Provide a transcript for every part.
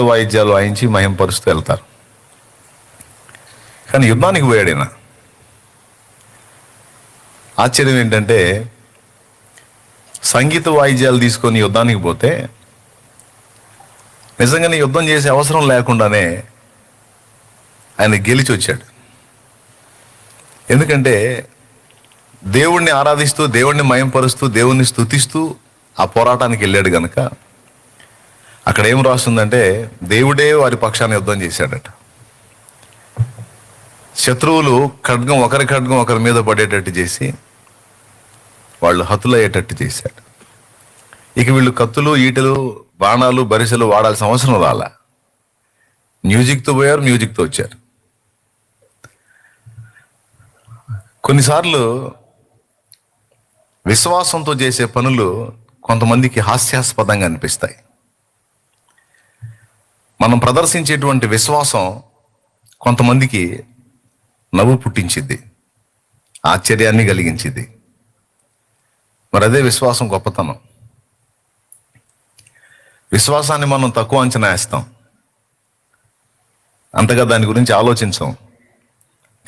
వాయిద్యాలు వాయించి మహింపరుస్తూ వెళ్తారు. కానీ యుద్ధానికి పోయాడు ఈయన ఆశ్చర్యం ఏంటంటే సంగీత వాయిద్యాలు తీసుకొని యుద్ధానికి పోతే నిజంగానే యుద్ధం చేసే అవసరం లేకుండానే ఆయన గెలిచి వచ్చాడు ఎందుకంటే దేవుణ్ణి ఆరాధిస్తూ దేవుణ్ణి మయంపరుస్తూ దేవుణ్ణి స్థుతిస్తూ ఆ పోరాటానికి వెళ్ళాడు కనుక అక్కడ ఏం రాస్తుందంటే దేవుడే వారి పక్షాన్ని యుద్ధం చేశాడట. శత్రువులు ఖడ్గం ఒకరి ఖడ్గం ఒకరి మీద పడేటట్టు చేసి వాళ్ళు హతులయ్యేటట్టు చేశాడు ఇక వీళ్ళు కత్తులు ఈటలు బాణాలు బరిసెలు వాడాల్సిన అవసరం రాలా. మ్యూజిక్తో పోయారు మ్యూజిక్తో వచ్చారు. కొన్నిసార్లు విశ్వాసంతో చేసే పనులు కొంతమందికి హాస్యాస్పదంగా అనిపిస్తాయి. మనం ప్రదర్శించేటువంటి విశ్వాసం కొంతమందికి నవ్వు పుట్టించింది ఆశ్చర్యాన్ని కలిగించింది మరి అదే విశ్వాసం గొప్పతనం. విశ్వాసాన్ని మనం తక్కువ అంచనా వేస్తాం. అంతగా దాని గురించి ఆలోచించాం.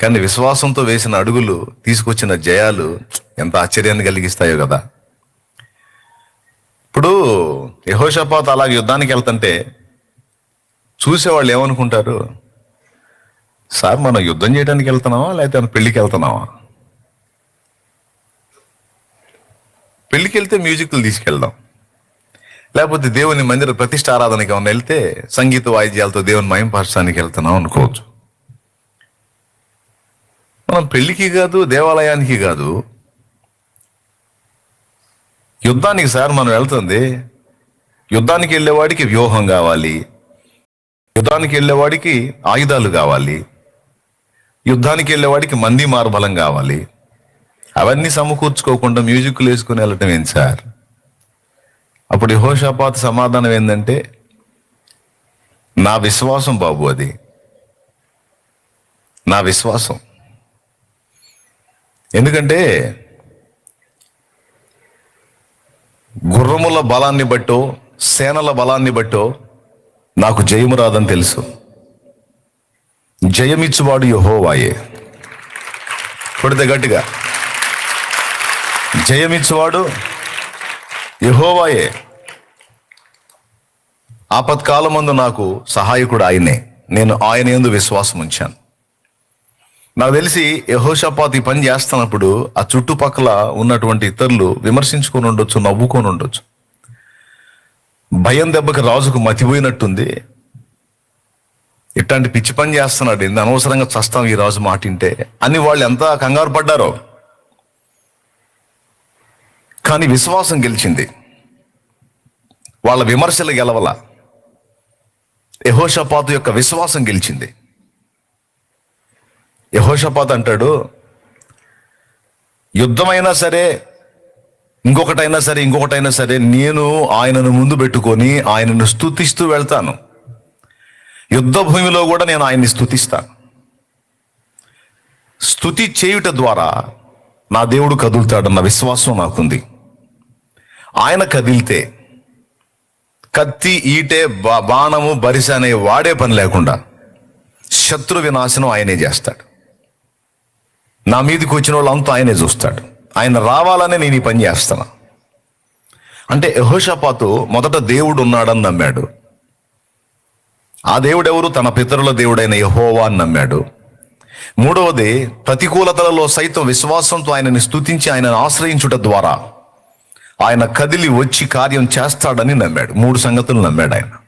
కానీ విశ్వాసంతో వేసిన అడుగులు తీసుకొచ్చిన జయాలు ఎంత ఆశ్చర్యాన్ని కలిగిస్తాయో కదా. ఇప్పుడు యహోషపాత్ అలాగే యుద్ధానికి వెళ్తుంటే చూసేవాళ్ళు ఏమనుకుంటారు? సార్ మనం యుద్ధం చేయడానికి వెళ్తున్నావా లేకపోతే మనం పెళ్ళికి వెళ్తున్నావా పెళ్ళికి వెళ్తే మ్యూజిక్లు తీసుకెళ్దాం. లేకపోతే దేవుని మందిర ప్రతిష్ట ఆరాధనకి ఏమైనా వెళ్తే సంగీత వాయిద్యాలతో దేవుని మయంపరచడానికి వెళ్తున్నాం అనుకోవచ్చు. మనం పెళ్ళికి కాదు దేవాలయానికి కాదు. యుద్ధానికి సార్ మనం వెళ్తుంది. యుద్ధానికి వెళ్ళేవాడికి వ్యూహం కావాలి. యుద్ధానికి వెళ్ళేవాడికి ఆయుధాలు కావాలి. యుద్ధానికి వెళ్ళేవాడికి మంది మార్బలం కావాలి. అవన్నీ సమకూర్చుకోకుండా మ్యూజిక్లు వేసుకుని వెళ్ళటం ఏంటి సార్? అప్పుడు యహోషాపాత సమాధానం ఏంటంటే నా విశ్వాసం బాబు అది. నా విశ్వాసం. ఎందుకంటే గుర్రముల బలాన్ని బట్టో సేనల బలాన్ని బట్టో నాకు జయము రాదని తెలుసు. జయమిచ్చువాడు యహోవాయే. కొడితే గట్టిగా. జయమిచ్చువాడు యహోవాయే. ఆపత్కాలమందు నాకు సహాయకుడు ఆయనే. నేను ఆయన ఎందు విశ్వాసం ఉంచాను నాకు తెలిసి యహోషపాత్ ఈ పని చేస్తున్నప్పుడు ఆ చుట్టుపక్కల ఉన్నటువంటి ఇతరులు విమర్శించుకొని ఉండొచ్చు నవ్వుకొని ఉండొచ్చు. భయం దెబ్బకి రాజుకు మతిపోయినట్టుంది. ఇట్లాంటి పిచ్చి పని చేస్తున్నాడు. ఇంత అనవసరంగా చస్తాం ఈ రాజు మాటింటే అని వాళ్ళు ఎంత కంగారు పడ్డారో. కానీ విశ్వాసం గెలిచింది. వాళ్ళ విమర్శలు గెలవల. యహోషపాతు యొక్క విశ్వాసం గెలిచింది. యహోషపాత్ అంటాడు యుద్ధమైనా సరే ఇంకొకటైనా సరే ఇంకొకటైనా సరే నేను ఆయనను ముందు పెట్టుకొని ఆయనను స్తుతిస్తూ వెళ్తాను. యుద్ధ భూమిలో కూడా నేను ఆయన్ని స్తుతిస్తాను. స్తుతి చేయుట ద్వారా నా దేవుడు కదులుతాడన్న విశ్వాసం నాకుంది. ఆయన కదిలితే కత్తి ఈటే బాణము బరిస అనే వాడే పని లేకుండా శత్రు వినాశనం ఆయనే చేస్తాడు. నా మీదకి వచ్చిన వాళ్ళంతా ఆయనే చూస్తాడు. ఆయన రావాలనే నేను ఈ పని చేస్తాను అంటే యహోషపాతు మొదట దేవుడు ఉన్నాడని నమ్మాడు. ఆ దేవుడెవరు? తన పితరుల దేవుడైన యహోవా అని నమ్మాడు. మూడవది ప్రతికూలతలలో సైతం విశ్వాసంతో ఆయనని స్తుతించి ఆయనను ఆశ్రయించుట ద్వారా ఆయన కదిలి వచ్చి కార్యం చేస్తాడని నమ్మాడు. మూడు సంగతులు నమ్మాడు ఆయన.